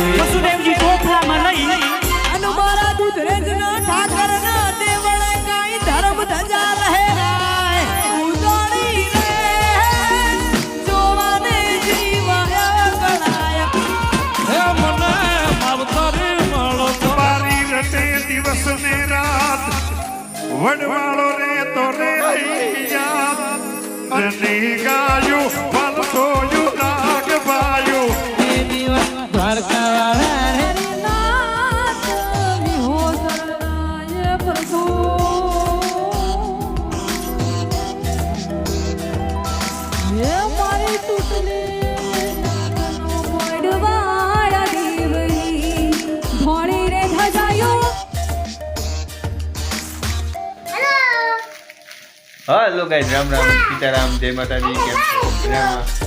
વસુદેવજી ટોપલામાં લઈ અને મારા દૂધરેજના ઠાકરના દેવળે કાંઈ ધર્મ ધજા દિવસ ને રાત વડવાળો રે તો રે યાદ રને ગાયું હેલો ગાઈઝ રામ રામ સીતારામ જય માતાજી કેમ છો?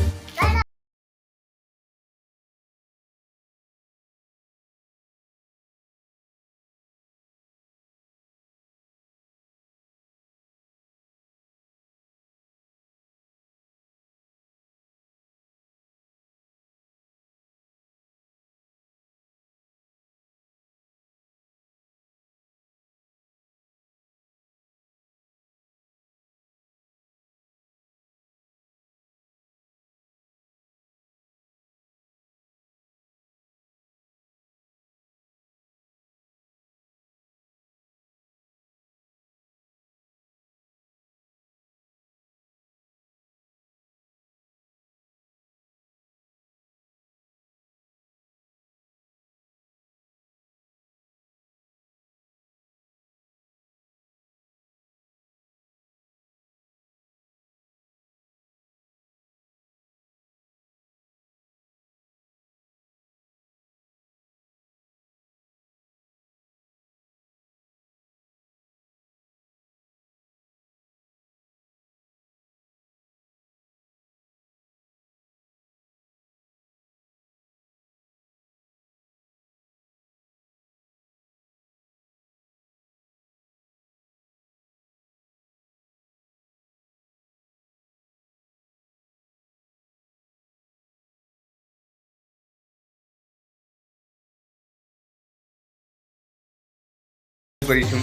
કરીશું.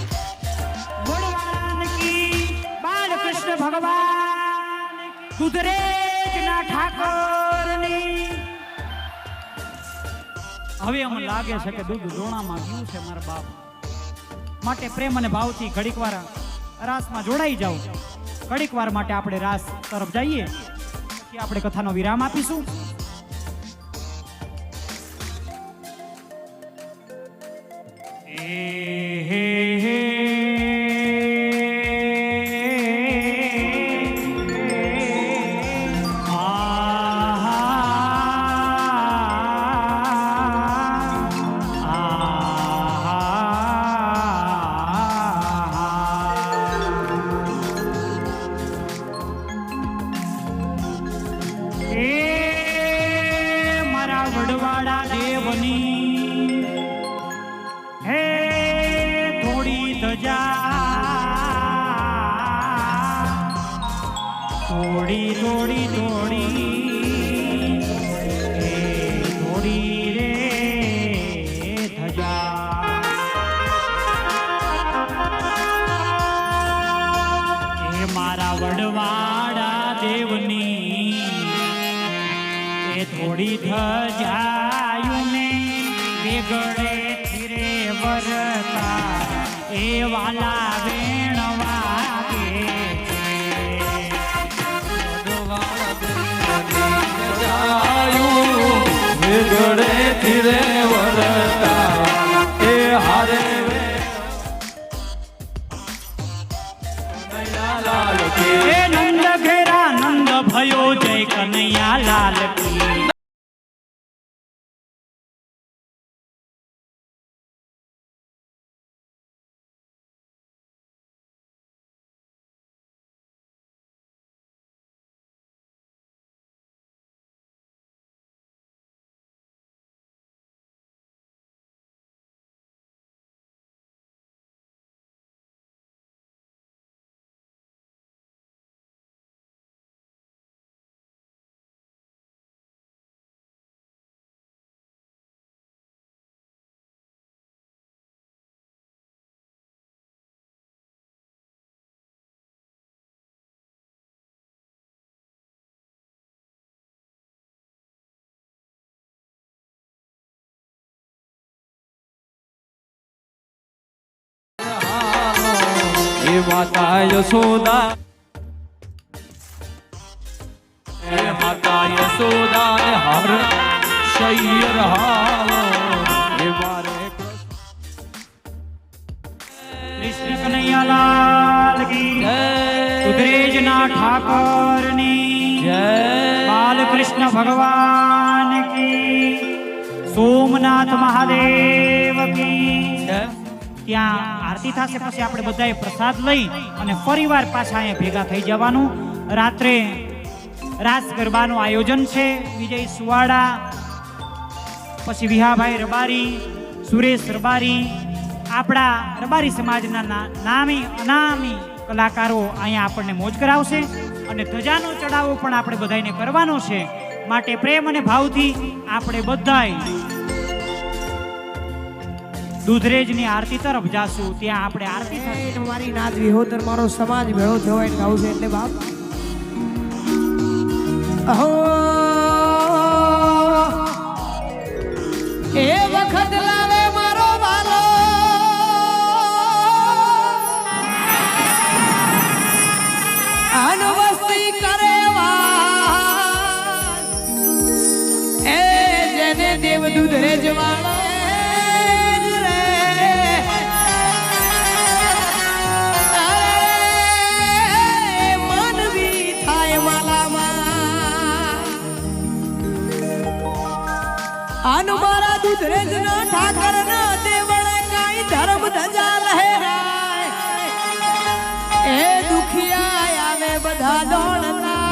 બાલકૃષ્ણ ભગવાન દુધરેજના ઠાકોરની. હવે અમને લાગે છે કે દૂધ દોણામાં ગયું છે મારા બાપ. માટે પ્રેમ અને ભાવથી ઘડીક વાર રાસમાં જોડાઈ જાઓ. ઘડીક વાર માટે આપણે રાસ તરફ જઈએ. કે આપણે કથાનો વિરામ આપીશું. હે થોડી થોડી થોડી થોડી રે ધજા. એ મારા વડવાડા દેવની. એ થોડી ધજાયું ને બેગડે ધીરે વરતા. એ વાલા વેણ નંદ ઘેરા નંદ ભયો જય કનૈયા લાલ કી માતા યશોદા એ માતા યશોદા ને હર શૈય રહાવો એ મારે કૃષ્ણ કનૈયાલાલ કી જય ઉદરેજના ઠાકોરની જય બાલકૃષ્ણ ભગવાન કી સોમનાથ આરતી થશે પછી આપણે બધાએ પ્રસાદ લઈ અને ફરીવાર પાછા અહીંયા ભેગા થઈ જવાનું. રાત્રે રાસ ગરબાનું આયોજન છે, વિજય સુવાડા, પછી વિહાભાઈ રબારી, સુરેશ રબારી, આપણા રબારી સમાજના નામી, અનામી કલાકારો અહીંયા આપણને મોજ કરાવશે અને ધજાનો ચડાવો પણ આપણે બધાને કરવાનો છે. માટે પ્રેમ અને ભાવથી આપણે બધાય દૂધરેજની આરતી તરફ જાશું. ત્યાં આપણે આરતી થશે. મારી નાદ વિહોતર મારો સમાજ ભેળો થયો એને ગાવું છે એટલે બાપ. અહો! એ વખત લાવે મારો વાલો. આનો કરે. એ જેને દેવ દૂધ રે આનું મારા દૂધ રેજ ના ઠાકર નો દેવળ કાંઈ ધર્મ ધજા લહેરાય એ દુખિયા આવે બધા દોડતા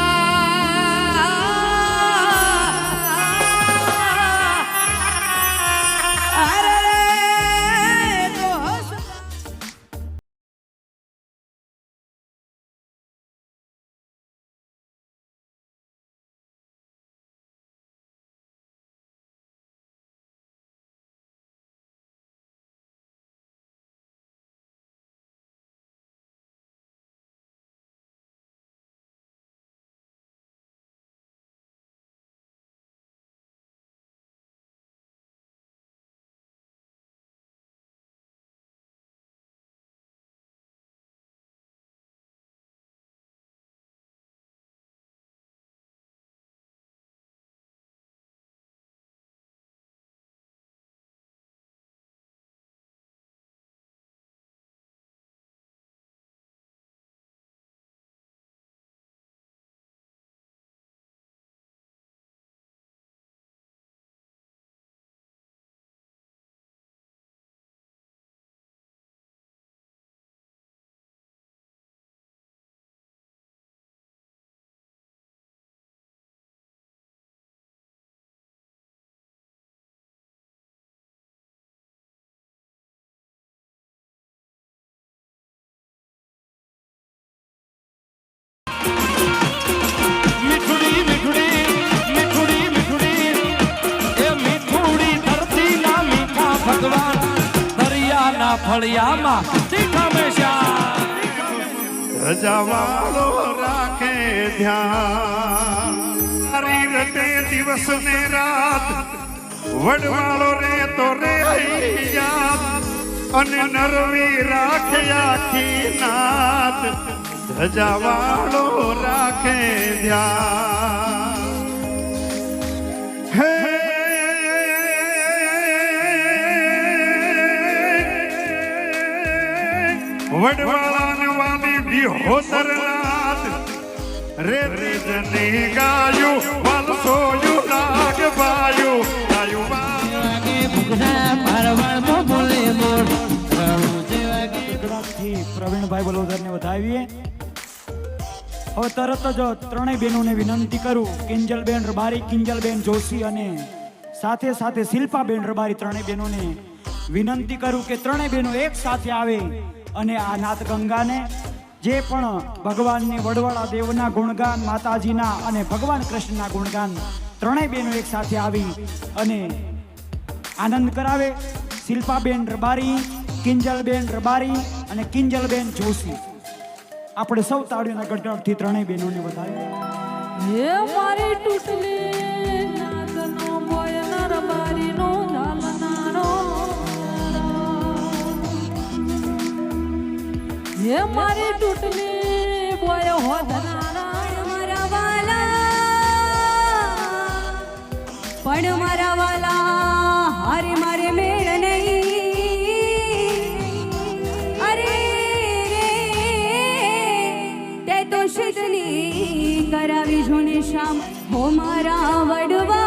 દરિયાના ફળિયામાં રજાવાળો રાખે ધ્યાન. તારી રટે દિવસ ને રાત. વડવાળો રે તો રે યાદ. અને નરવી રાખે આખી નાત. રજાવાળો રાખે ધ્યાન. વડવાળાને વાલી વિહોતર રે રે ગાયું વાલસોયું લાગ બાયું. ગાયું પ્રવીણભાઈ બલોદરને વધાવીએ. હવે તરત જ ત્રણેય બહેનોને વિનંતી કરું, કિંજલબેન રબારી, કિંજલબેન જોશી અને સાથે સાથે શિલ્પાબેન રબારી ત્રણેય બહેનોને વિનંતી કરું કે ત્રણેય બહેનો એક સાથે આવે. અને આ નાથ ગંગાને જે પણ ભગવાનની વડવાળા દેવના ગુણગાન, માતાજીના અને ભગવાન કૃષ્ણના ગુણગાન ત્રણેય બહેનો એક સાથે આવી અને આનંદ કરાવે. શિલ્પાબેન રબારી, કિંજલબેન રબારી અને કિંજલબેન જોશી. આપણે સૌ તાળીઓના ગડગડથી ત્રણેય બહેનોને મારી श्याम हो मारा वडवा